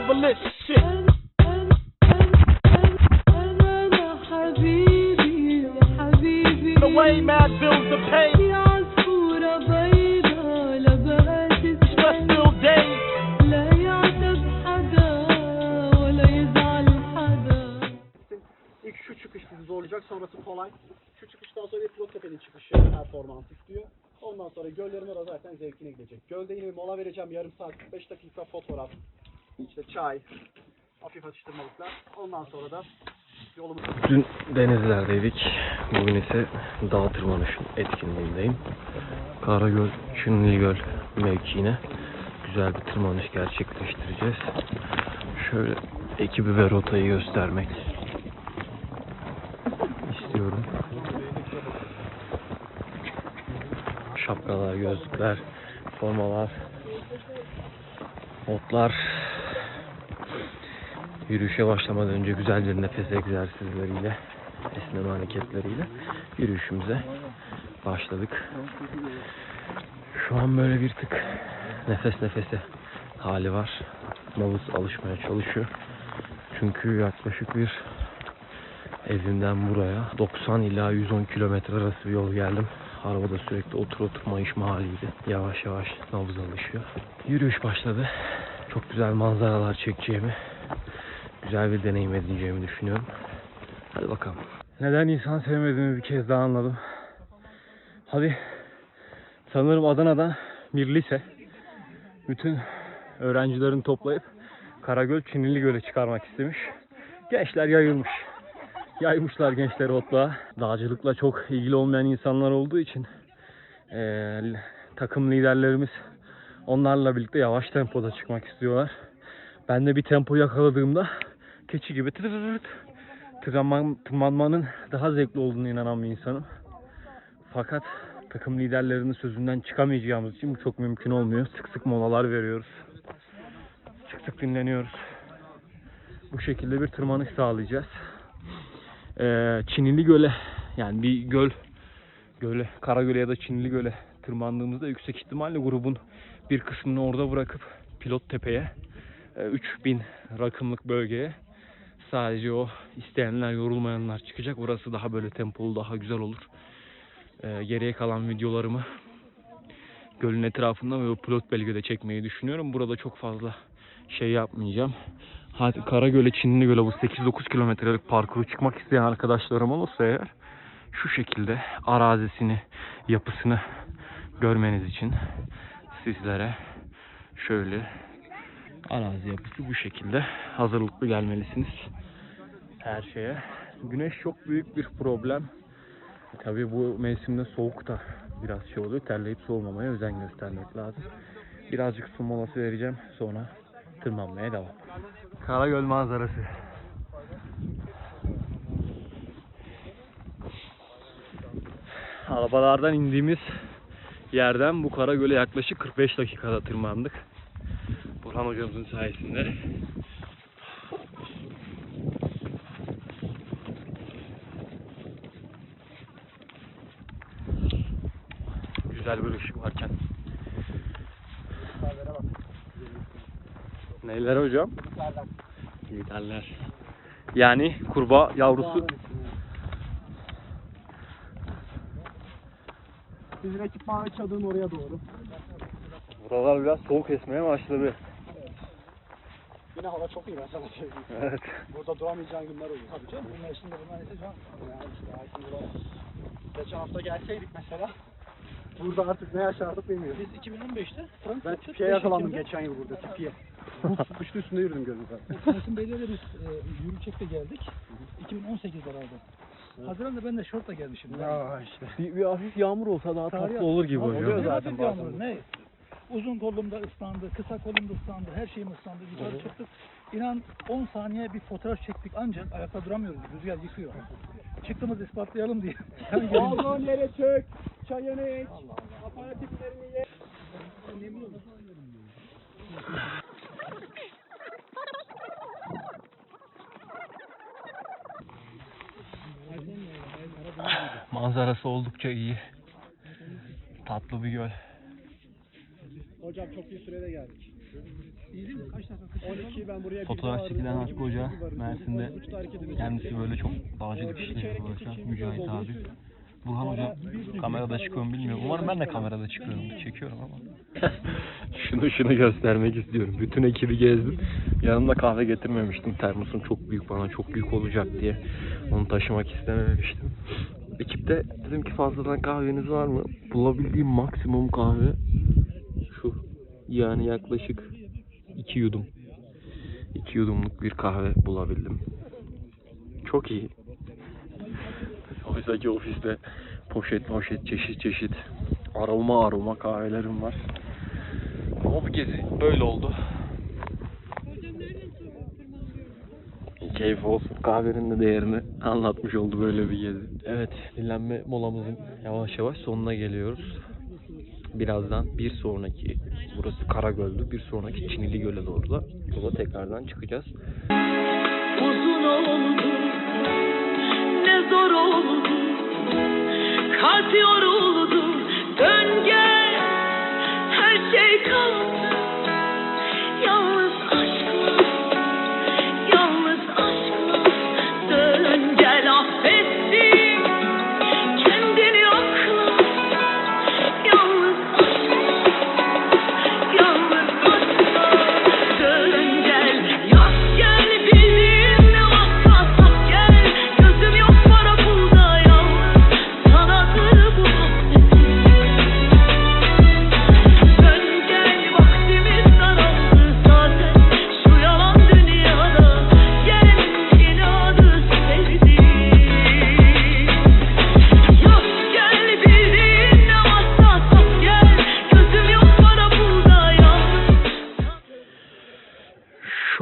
double shit. The way mad builds the pain. Stressful. İlk şu çıkış bizi zorlayacak, sonrası kolay. Şu çıkıştan sonra bir pilot tepenin çıkışı performans istiyor. Ondan sonra göllerin orada zaten zevkine gidecek. Gölde yine mola vereceğim yarım saat çay, hafif atıştırmalıklar. Ondan sonra da yolumuz Dün denizlerdeydik. Bugün ise dağ tırmanışı etkinliğindeyim. Karagöl, Çınlıgöl mevkiine güzel bir tırmanış gerçekleştireceğiz. Şöyle ekibi ve rotayı göstermek istiyorum. Şapkalar, gözlükler, formalar, botlar, Yürüyüşe başlamadan önce güzel bir nefes egzersizleriyle, esneme hareketleriyle yürüyüşümüze başladık. Şu an böyle bir tık nefes nefese hali var. Nabız alışmaya çalışıyor. Çünkü yaklaşık bir evimden buraya 90 ila 110 kilometre arası bir yol geldim. Arabada sürekli otur otur mayışma haliydi. Yavaş yavaş nabız alışıyor. Yürüyüş başladı. Çok güzel manzaralar çekeceğimi güzel bir deneyim edineceğimi düşünüyorum. Hadi bakalım. Neden insan sevmediğimi bir kez daha anladım. Hadi sanırım Adana'dan bir lise bütün öğrencilerini toplayıp Karagöl Çinili Göl'e çıkarmak istemiş. Gençler yayılmış. Yaymışlar gençleri otluğa. Dağcılıkla çok ilgili olmayan insanlar olduğu için eee, takım liderlerimiz onlarla birlikte yavaş tempoda çıkmak istiyorlar. Ben de bir tempo yakaladığımda keçi gibi tırmanman, tırmanmanın daha zevkli olduğunu inanan bir insanım. Fakat takım liderlerinin sözünden çıkamayacağımız için bu çok mümkün olmuyor. Sık sık molalar veriyoruz. Sık sık dinleniyoruz. Bu şekilde bir tırmanış sağlayacağız. Ee, Çinili Göl'e yani bir göl göle, Karagöl'e ya da Çinili Göl'e tırmandığımızda yüksek ihtimalle grubun bir kısmını orada bırakıp Pilot Tepe'ye e, 3000 rakımlık bölgeye sadece o isteyenler yorulmayanlar çıkacak. Orası daha böyle tempolu daha güzel olur. E, geriye kalan videolarımı gölün etrafında ve o pilot bölgede çekmeyi düşünüyorum. Burada çok fazla şey yapmayacağım. Hadi Karagöl'e Çinli Göl'e bu 8-9 kilometrelik parkuru çıkmak isteyen arkadaşlarım olursa eğer şu şekilde arazisini, yapısını görmeniz için sizlere şöyle arazi yapısı bu şekilde hazırlıklı gelmelisiniz her şeye. Güneş çok büyük bir problem. Tabii bu mevsimde soğuk da biraz şey oluyor. Terleyip soğumamaya özen göstermek lazım. Birazcık su molası vereceğim. Sonra tırmanmaya devam. Karagöl manzarası. Arabalardan indiğimiz yerden bu Karagöl'e yaklaşık 45 dakikada tırmandık. Burhan hocamızın sayesinde. Güzel bir ışık varken. Neyler hocam? Liderler. Yani kurbağa yavrusu. Bizim ekipman ve çadırın oraya doğru. Buralar biraz soğuk esmeye başladı. Yine hava çok iyi ben sana söyleyeyim. Evet. Burada duramayacağın günler oluyor. Tabii canım bu mevsimde bunlar neyse can. Yani işte ay şimdi burada- Geçen hafta gelseydik mesela. Burada artık ne yaşardık bilmiyorum. Biz 2015'te Frankfurt'ta Ben tipiye yakalandım geçen yıl burada tipiye. Tutmuştu üstünde yürüdüm gözüm zaten. Kasım Bey'le de biz e, yürüyecekte geldik. 2018'de herhalde. Haziran'da ben de şortla gelmişim. Ya işte. Bir, bir hafif yağmur olsa daha Tarih- tatlı olur gibi Oluyor hocam. zaten zaten bazen. Ne? Uzun kolumda ıslandı, kısa kolumda ıslandı, her şeyim ıslandı. Yukarı çıktık. İnan 10 saniye bir fotoğraf çektik ancak ayakta duramıyoruz. Rüzgar yıkıyor. Çıktığımız ispatlayalım diye. Balkon yere çök. Çayını iç. Aparatiflerini ye. Manzarası oldukça iyi. Tatlı bir göl. Hocam çok iyi sürede geldik. İyi değil mi? Kaç dakika? 40 dakika 12 ben buraya Fotoğraf çekilen. Hakkı Hoca 12 varım. Mersin'de 12'de hareket edeceğim. kendisi böyle çok dağcılık geçe uğraşan Mücahit abi. Burhan Hoca kamerada çıkıyor mu bilmiyorum. Umarım ben de kamerada çıkıyorum. Çekiyorum ama. şunu şunu göstermek istiyorum. Bütün ekibi gezdim. Yanımda kahve getirmemiştim. Termosum çok büyük bana çok büyük olacak diye. Onu taşımak istememiştim. Ekipte dedim ki fazladan kahveniz var mı? Bulabildiğim maksimum kahve. Yani yaklaşık iki yudum. iki yudumluk bir kahve bulabildim. Çok iyi. Oysa ki ofiste poşet poşet çeşit çeşit aroma aroma kahvelerim var. Ama bu gezi böyle oldu. Keyif olsun. Kahvenin de değerini anlatmış oldu böyle bir gezi. Evet, dinlenme molamızın yavaş yavaş sonuna geliyoruz. Birazdan bir sonraki, burası Karagöl'dü, bir sonraki Çinili Göl'e doğru da yola tekrardan çıkacağız. Uzun oldu Ne zor oldu Kalp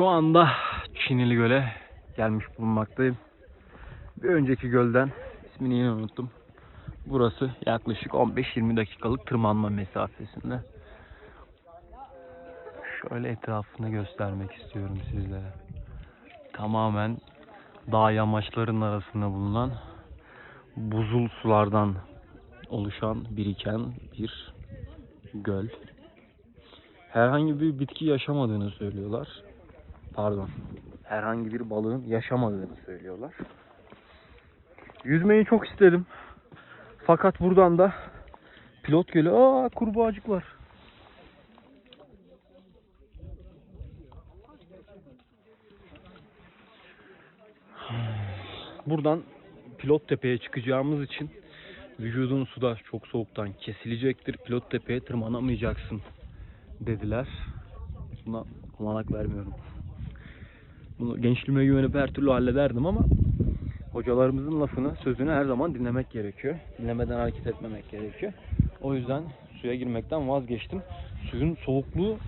Şu anda Çinili Göl'e gelmiş bulunmaktayım. Bir önceki gölden ismini yine unuttum. Burası yaklaşık 15-20 dakikalık tırmanma mesafesinde. Şöyle etrafını göstermek istiyorum sizlere. Tamamen dağ yamaçlarının arasında bulunan buzul sulardan oluşan biriken bir göl. Herhangi bir bitki yaşamadığını söylüyorlar pardon herhangi bir balığın yaşamadığını söylüyorlar. Yüzmeyi çok istedim. Fakat buradan da pilot gölü aa kurbağacık var. Buradan pilot tepeye çıkacağımız için vücudun suda çok soğuktan kesilecektir. Pilot tepeye tırmanamayacaksın dediler. Buna olanak vermiyorum. Bunu gençliğime güvenip her türlü hallederdim ama hocalarımızın lafını, sözünü her zaman dinlemek gerekiyor. Dinlemeden hareket etmemek gerekiyor. O yüzden suya girmekten vazgeçtim. Suyun soğukluğu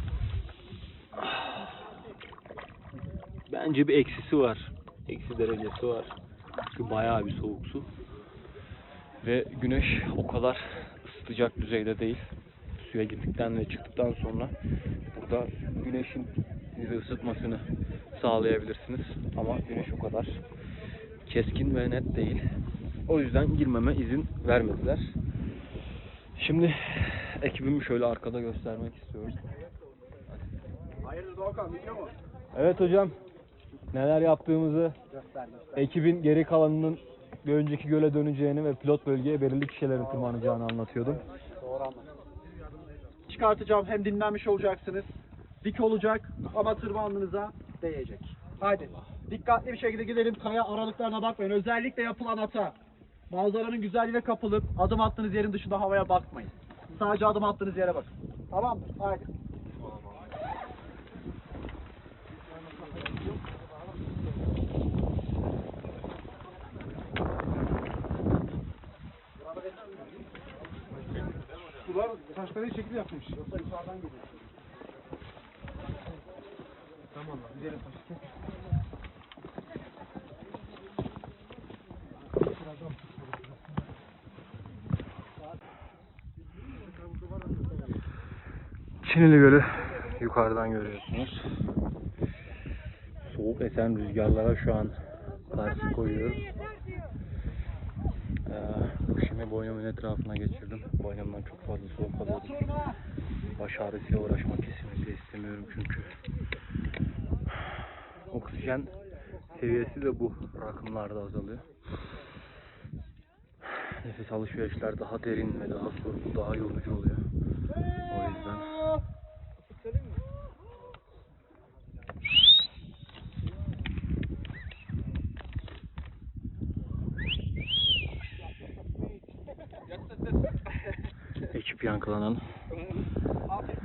bence bir eksisi var. Eksi derecesi var. Çünkü bayağı bir soğuk su. Ve güneş o kadar ısıtacak düzeyde değil. Suya girdikten ve çıktıktan sonra burada güneşin sizi ısıtmasını sağlayabilirsiniz. Ama güneş o kadar keskin ve net değil. O yüzden girmeme izin vermediler. Şimdi ekibimi şöyle arkada göstermek istiyorum. Hayırdır Doğukan biliyor mu? Evet hocam. Neler yaptığımızı, Göster göster. ekibin geri kalanının bir önceki göle döneceğini ve pilot bölgeye belirli kişilerin tırmanacağını anlatıyordum. Doğru anladım. Çıkartacağım hem dinlenmiş olacaksınız. Dik olacak ama tırmanmanıza değecek. Haydi. Dikkatli bir şekilde gidelim. Kaya aralıklarına bakmayın. Özellikle yapılan hata. Manzaranın güzelliğine kapılıp adım attığınız yerin dışında havaya bakmayın. Sadece adım attığınız yere bakın. Tamam mı? Haydi. Sular taşları şekil yapmış. Yoksa yukarıdan geliyor. Çinili Gölü yukarıdan görüyorsunuz. Soğuk esen rüzgarlara şu an karşı koyuyoruz. Ee, şimdi boynumun etrafına geçirdim. Boynumdan çok fazla soğuk alıyordum. Baş ağrısıyla uğraşmak kesinlikle istemiyorum çünkü oksijen seviyesi de bu rakımlarda azalıyor. Nefes alışverişler daha derin ve daha sorumlu, daha yorucu oluyor. O yüzden ekip yankılanan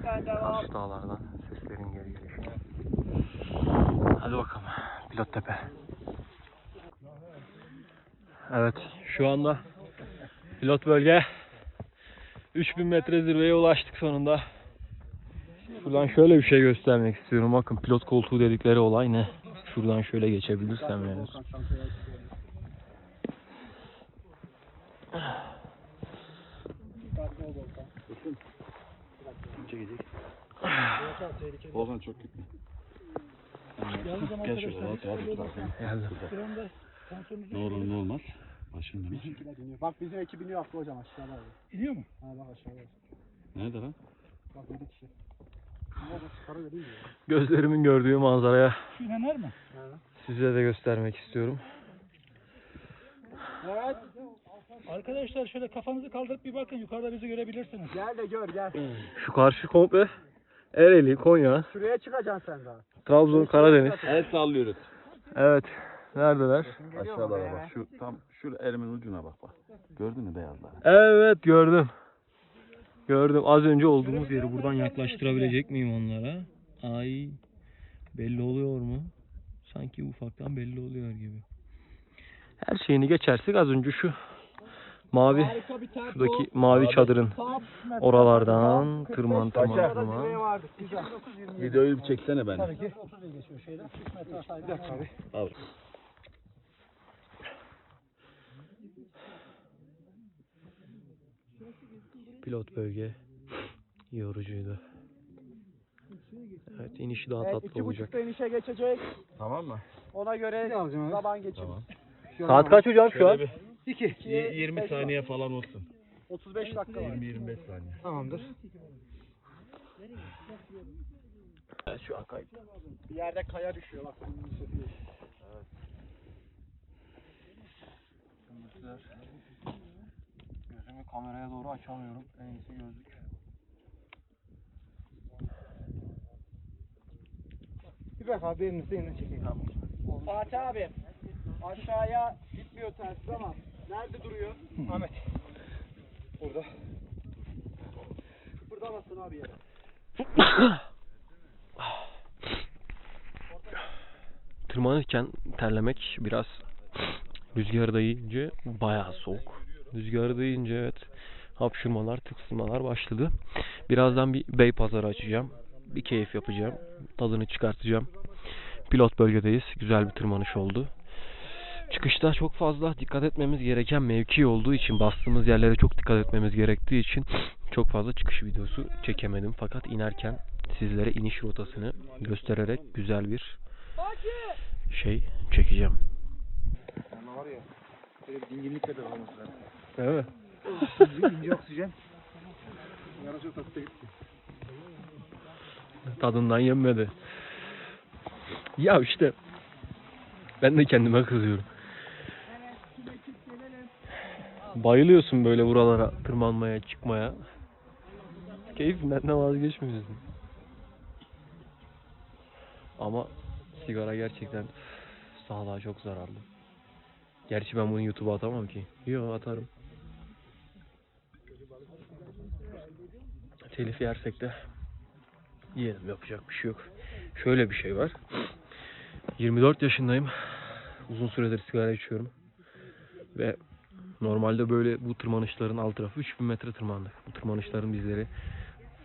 karşı dağlardan seslerin geri gelişi. Hadi bakalım. Pilot tepe. Evet şu anda pilot bölge 3000 metre zirveye ulaştık sonunda. Şuradan şöyle bir şey göstermek istiyorum. Bakın pilot koltuğu dedikleri olay ne? Şuradan şöyle geçebilirsem yani. Ozan çok gitme. Gel şöyle. Geldim. Ne olur ne olmaz. Başın dönür. Bizimkiler iniyor. Bak bizim ekip iniyor Hakkı hocam aşağıda. abi. iniyor mu? Ha bak aşağıda. Nerede lan? Bak 7 kişi. Para da değil mi? Gözlerimin gördüğü manzaraya Şu inanır mı? size de göstermek istiyorum. Evet. Arkadaşlar şöyle kafanızı kaldırıp bir bakın yukarıda bizi görebilirsiniz. Gel de gör gel. Şu karşı komple Ereğli, Konya, Şuraya çıkacaksın sen daha. Trabzon, Karadeniz. El sallıyoruz. Evet. Neredeler? Aşağıda bak. Şu tam şu elimin ucuna bak bak. Gördün mü beyazları? Evet gördüm. Gördüm. Az önce olduğumuz yeri buradan yaklaştırabilecek miyim onlara? Ay. Belli oluyor mu? Sanki ufaktan belli oluyor gibi. Her şeyini geçersek az önce şu mavi şuradaki mavi çadırın oralardan tırman tırman tırman. Videoyu bir çeksene beni. Tabii ki. 30 iyi geçiyor şeyden. 3 metre aşağıya. Bir dakika abi. Al. Pilot bölge yorucuydu. Evet inişi daha Evet, tatlı iki olacak. buçukta inişe geçecek. Tamam mı? Ona göre zaman geçin. Tamam. Saat kaç hocam şu an? 2. 20 saniye falan olsun. 35 dakika var. 20-25 saniye. Tamamdır. Evet, şu an kayıt. Bir yerde kaya düşüyor bak. bunun sesi. Kameraya doğru açamıyorum. En iyisi gözlük. Bir bak abi elinizde yine çekeyim. Fatih abi. Aşağıya gitmiyor tersiz ama nerede duruyor? Ahmet. Burada. Kıpırdamasın abi yere. Tırmanırken terlemek biraz rüzgar dayayınca bayağı soğuk. Rüzgar dayayınca evet hapşırmalar, tıksırmalar başladı. Birazdan bir bey pazarı açacağım. Bir keyif yapacağım. Tadını çıkartacağım. Pilot bölgedeyiz. Güzel bir tırmanış oldu. Çıkışta çok fazla dikkat etmemiz gereken mevki olduğu için bastığımız yerlere çok dikkat etmemiz gerektiği için çok fazla çıkış videosu çekemedim. Fakat inerken sizlere iniş rotasını göstererek güzel bir şey çekeceğim. Ama var ya. Böyle bir dinginlikle de olması. Değil mi? İnce oksijen. Yarış otası gitti. Tadından yenmedi. Ya işte ben de kendime kızıyorum. Bayılıyorsun böyle buralara tırmanmaya, çıkmaya. Keyfinden de vazgeçmiyorsun. Ama sigara gerçekten sağlığa çok zararlı. Gerçi ben bunu YouTube'a atamam ki. Yok atarım. Telif yersek de yiyelim yapacak bir şey yok. Şöyle bir şey var. 24 yaşındayım. Uzun süredir sigara içiyorum. Ve normalde böyle bu tırmanışların alt tarafı 3000 metre tırmandık. Bu tırmanışların bizleri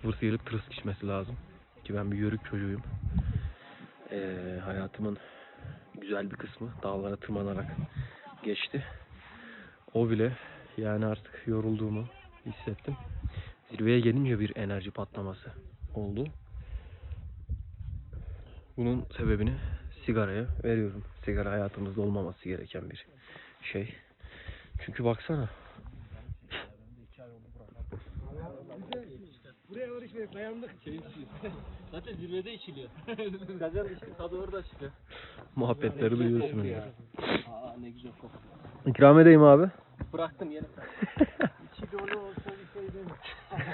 vırsayılıp tırıs geçmesi lazım. Ki ben bir yörük çocuğuyum. Ee, hayatımın güzel bir kısmı dağlara tırmanarak geçti. O bile yani artık yorulduğumu hissettim. Zirveye gelince bir enerji patlaması oldu. Bunun sebebini sigaraya veriyorum. Sigara hayatımızda olmaması gereken bir şey. Çünkü baksana. Buraya alır içmeye dayandık. Zaten zirvede içiliyor. Gazel için tadı orada çıkıyor. Muhabbetleri duyuyorsunuz. Aa ne güzel kokuyor. İkram edeyim abi. Bıraktım yine. İçi dolu değil.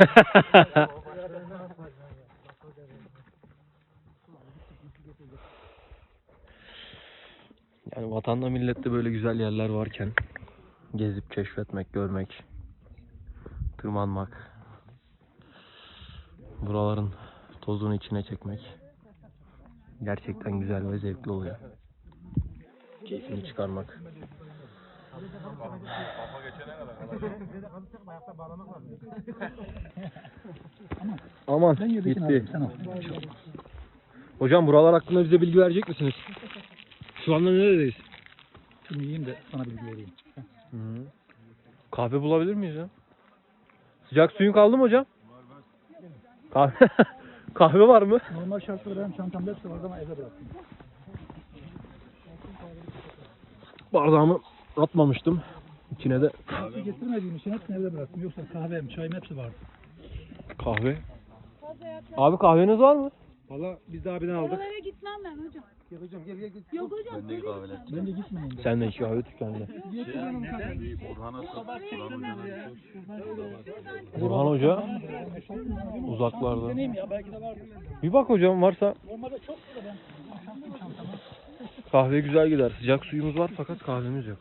Yani vatanda millette böyle güzel yerler varken gezip keşfetmek, görmek, tırmanmak, buraların tozunu içine çekmek gerçekten güzel ve zevkli oluyor. Keyfini çıkarmak. Aman Ben yedekini gitti. alayım sen al. Hocam buralar hakkında bize bilgi verecek misiniz? Şu anda neredeyiz? Şunu yiyeyim de sana bilgi vereyim. Kahve bulabilir miyiz ya? Sıcak suyun kaldı mı hocam? Kahve, kahve var mı? Normal şartlarda benim çantamda hepsi vardı ama evde bıraktım. Bardağımı atmamıştım. İçine de Kahve getirmediğim için hepsini evde bıraktım. Yoksa kahvem, çayım hepsi vardı. kahve. Abi kahveniz var mı? Valla biz de abiden aldık. Oralara gitmem ben hocam. Gel hocam gel gel gel. Yok hocam. Ben de kahveler. Bence gitmeyin. de. Sen de iki kahve tükendi. Sor. Orhan Hoca'nın Burhan Hoca uzaklarda. Deneyim ya belki de vardır. Bir bak hocam varsa Normalde çok da ben çantamı. kahve güzel gider. Sıcak suyumuz var fakat kahvemiz yok.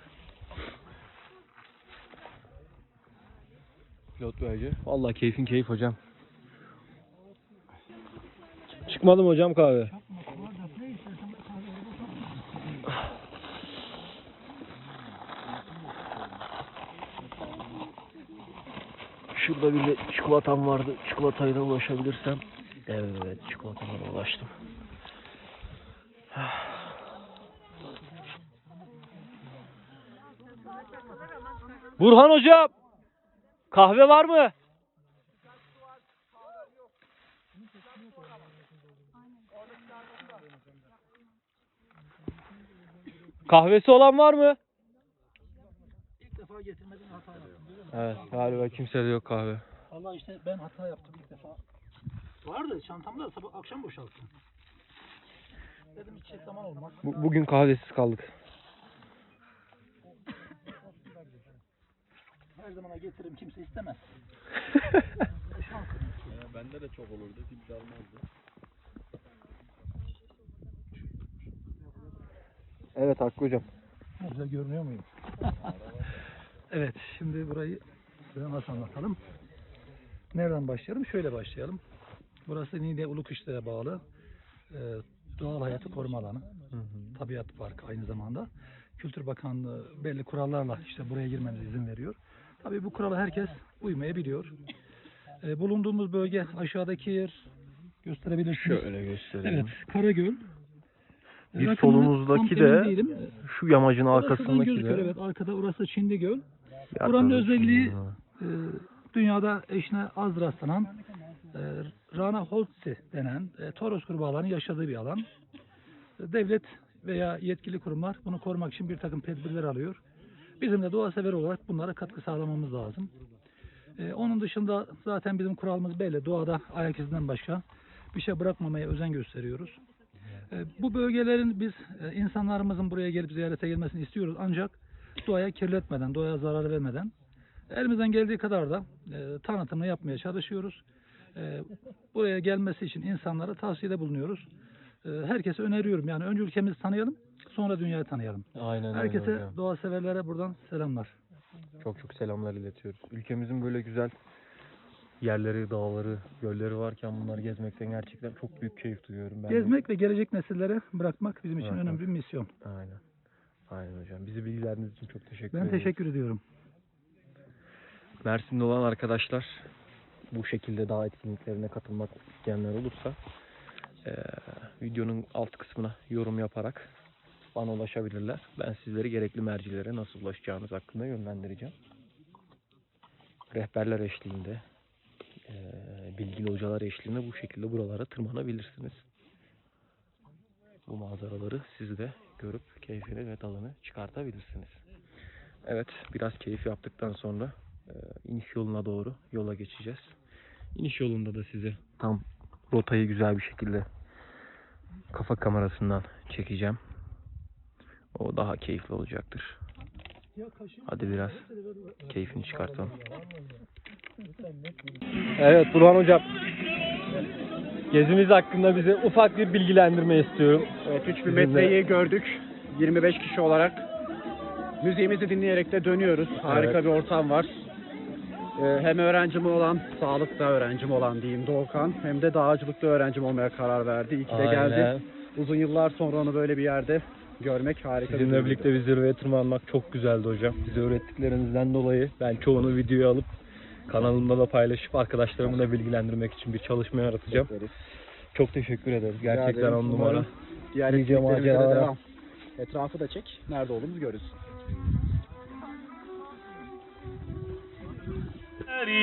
Pilot bölge. Vallahi keyfin keyif hocam. Çıkmadı mı hocam kahve? Şurada bir de çikolatam vardı. Çikolatayla ulaşabilirsem. Evet, çikolatama da ulaştım. Burhan hocam. Kahve var mı? Kahvesi olan var mı? İlk defa getirmedim hata musun? Evet, galiba kimsede yok kahve. Vallahi işte ben hata yaptım ilk defa. Vardı çantamda da sabah akşam boşalttım. Dedim hiç zaman olmaz. Bu- bugün kahvesiz kaldık. Her zamana getiririm kimse istemez. Bende de çok olurdu. Kimse almazdı. Evet Hakkı hocam. Ne güzel görünüyor muyum? evet, şimdi burayı size nasıl anlatalım? Nereden başlayalım? Şöyle başlayalım. Burası Niğde Ulukışla'ya bağlı e, doğal hayatı koruma alanı. Tabiat Parkı aynı zamanda. Kültür Bakanlığı belli kurallarla işte buraya girmemize izin veriyor. Tabii bu kurala herkes uymayabiliyor. E, bulunduğumuz bölge aşağıdaki yer gösterebilirsiniz. Şöyle göstereyim. Evet, Karagöl. Bir Rakımını solumuzdaki de. Şu yamacın Orası da arkasındaki de. Evet, arkada orası Çinli Göl. Bir Buranın özelliği e, dünyada eşine az rastlanan e, Rana Holtzi denen e, Toros kurbağalarının yaşadığı bir alan. Devlet veya yetkili kurumlar bunu korumak için bir takım tedbirler alıyor. Bizim de doğa sever olarak bunlara katkı sağlamamız lazım. E, onun dışında zaten bizim kuralımız belli. Doğada ayak izinden başka bir şey bırakmamaya özen gösteriyoruz. E, bu bölgelerin biz e, insanlarımızın buraya gelip ziyarete gelmesini istiyoruz ancak doğaya kirletmeden, doğaya zarar vermeden elimizden geldiği kadar da e, tanıtımını yapmaya çalışıyoruz. E, buraya gelmesi için insanlara tavsiyede bulunuyoruz. E, herkese öneriyorum. Yani önce ülkemizi tanıyalım, sonra dünyayı tanıyalım. Aynen öyle Herkese hocam. doğa severlere buradan selamlar. Çok çok selamlar iletiyoruz. Ülkemizin böyle güzel yerleri, dağları, gölleri varken bunları gezmekten gerçekten çok büyük keyif duyuyorum ben. de. Gezmek ve gelecek nesillere bırakmak bizim için Bırakmak. önemli bir misyon. Aynen. Aynen hocam. Bizi bilgileriniz için çok teşekkür Ben ederim. teşekkür ediyorum. Mersin'de olan arkadaşlar bu şekilde daha etkinliklerine katılmak isteyenler olursa eee, videonun alt kısmına yorum yaparak bana ulaşabilirler. Ben sizleri gerekli mercilere nasıl ulaşacağınız hakkında yönlendireceğim. Rehberler eşliğinde, eee, bilgili hocalar eşliğinde bu şekilde buralara tırmanabilirsiniz. Bu manzaraları siz de görüp keyfini ve tadını çıkartabilirsiniz. Evet, biraz keyif yaptıktan sonra e, iniş yoluna doğru yola geçeceğiz. İniş yolunda da size tam rotayı güzel bir şekilde kafa kamerasından çekeceğim. O daha keyifli olacaktır. Hadi biraz keyfini çıkartalım. Evet Burhan Hocam. Gezimiz hakkında bize ufak bir bilgilendirme istiyorum. Evet 3000 Bizimle- metreyi gördük. 25 kişi olarak. Müziğimizi dinleyerek de dönüyoruz. Harika Evet. bir ortam var. Ee, hem öğrencim olan, sağlıkta öğrencim olan diyeyim Doğukan, hem de dağcılıkta öğrencim olmaya karar verdi. İyi ki de geldi. Uzun yıllar sonra onu böyle bir yerde görmek harika Sizinle birlikte bir zirveye tırmanmak çok güzeldi hocam. Bize öğrettiklerinizden dolayı ben çoğunu videoya alıp kanalımda da paylaşıp arkadaşlarımı da bilgilendirmek için bir çalışma yaratacağım. Bekleriz. Çok teşekkür ederiz. Gerçekten on numara. Diğer Nice maceralara. devam. Etrafı da çek. Nerede olduğumuzu görürüz.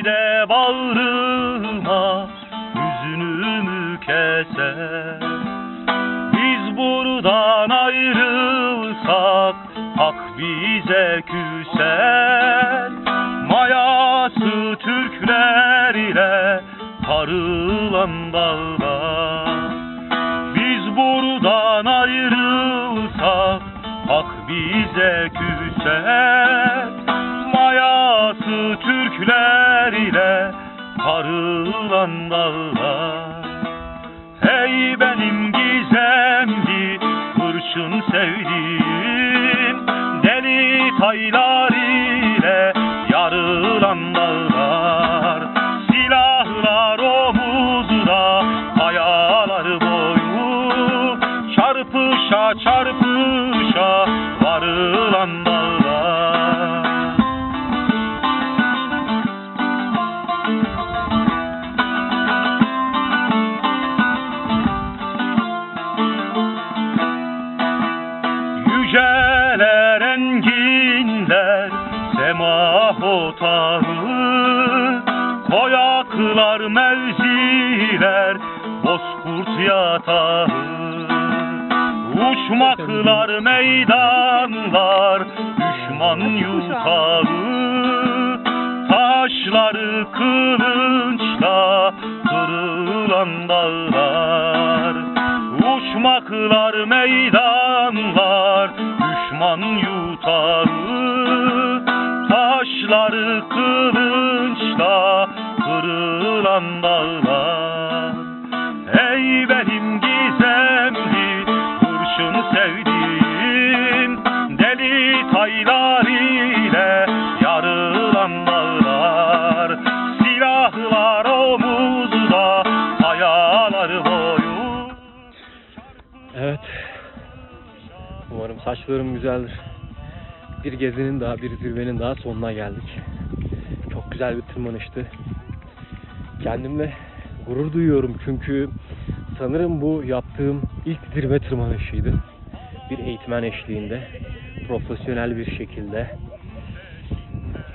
de bağrıma hüznümü keser Biz buradan dağlar Biz buradan ayrılsak hak bize küser Mayası Türkler ile sarılan dağlar. Hey benim gizemli hırçın sevdiğim Deli taylar Uçmaklar meydanlar düşman yutağı. Taşları kılınçla kırılan dağlar. Uçmaklar meydanlar düşman yutağı. Taşları kılınçla kırılan dağlar Umarım saçlarım güzeldir. Bir gezinin daha, bir zirvenin daha sonuna geldik. Çok güzel bir tırmanıştı. Kendimle gurur duyuyorum çünkü sanırım bu yaptığım ilk zirve tırmanışıydı. Bir eğitmen eşliğinde, profesyonel bir şekilde.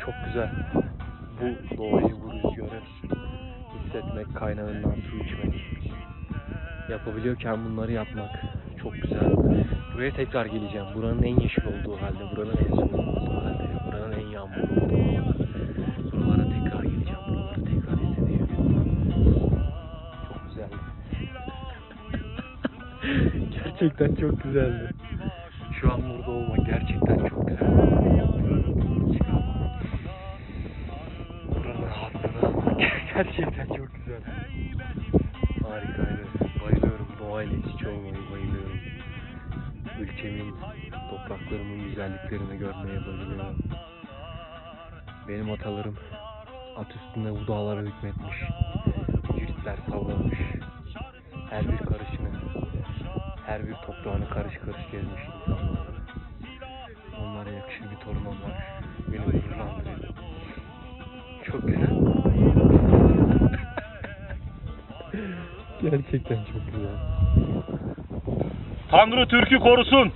Çok güzel. Bu doğayı, bu rüzgarı hissetmek, kaynağından su içmek yapabiliyorken bunları yapmak çok güzel. Buraya tekrar geleceğim. Buranın en yeşil olduğu halde, buranın en soğuk olduğu halde, buranın en yağmurlu olduğu halde. Buralara tekrar geleceğim. Buraları tekrar hissedeceğim. Çok güzeldi. gerçekten çok güzeldi. Şu an burada olmak gerçekten çok güzel. Buranın çıkarmak. Buranın rahatlığını almak gerçekten çok güzel. Harikaydı. Bayılıyorum. Doğayla iç içe olmayı bayılıyorum. Ülkemin, topraklarımın güzelliklerini görmeye bayılıyorum. Benim atalarım at üstünde bu dağlara hükmetmiş. Ciritler sallamış. Her bir karışını, her bir toprağını karış karış gezmiş insanlar. Onlara yakışır bir torun olmak beni gururlandırıyor. Çok güzel. Gerçekten çok güzel. Tanrı Türk'ü korusun